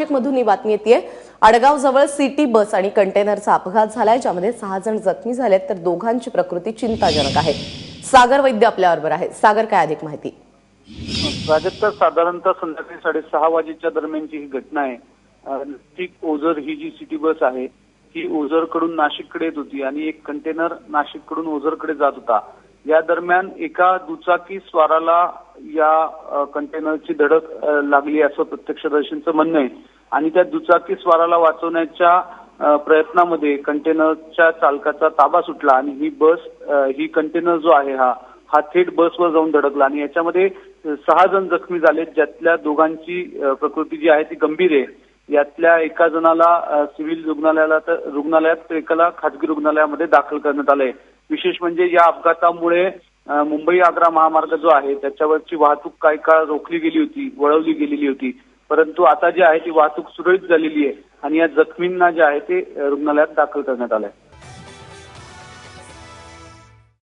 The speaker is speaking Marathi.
नाशिक मधून ही बातमी येते आडगाव जवळ सिटी बस आणि कंटेनरचा अपघात झालाय ज्यामध्ये सहा जण जखमी झालेत तर दोघांची प्रकृती चिंताजनक आहे. सागर वैद्य आपल्याबरोबर आहे. सागर काय अधिक माहिती? प्राजक्ता साधारणतः संध्याकाळी साडेसहा वाजेच्या दरम्यानची ही घटना आहे. ठीक ओझर ही जी सिटी बस आहे ही ओझरकडून नाशिककडे येत होती आणि एक कंटेनर नाशिककडून ओझरकडे जात होता. या दरम्यान एका दुचाकी स्वाराला या कंटेनरची धडक लागली असं प्रत्यक्षदर्शींचं म्हणणं आहे. आणि त्या दुचाकी स्वाराला वाचवण्याच्या प्रयत्नामध्ये कंटेनरच्या चालकाचा ताबा सुटला आणि ही बस ही कंटेनर जो आहे हा हा थेट बसवर जाऊन धडकला आणि याच्यामध्ये सहा जण जखमी झालेत ज्यातल्या दोघांची प्रकृती जी आहे ती गंभीर आहे. यातल्या एका जणाला सिव्हिल रुग्णालयाला तर रुग्णालयात तर एकाला खाजगी रुग्णालयामध्ये दाखल करण्यात आलंय. विशेष म्हणजे या अपघातामुळे मुंबई आग्रा महामार्ग जो आहे त्याच्यावरची वाहतूक काही काळ रोखली गेली होती वळवली गेलेली होती. परंतु आता जी आहे ती वाहतूक सुरळीत झालेली आहे आणि या जखमींना जे आहे ते रुग्णालयात दाखल करण्यात आलंय.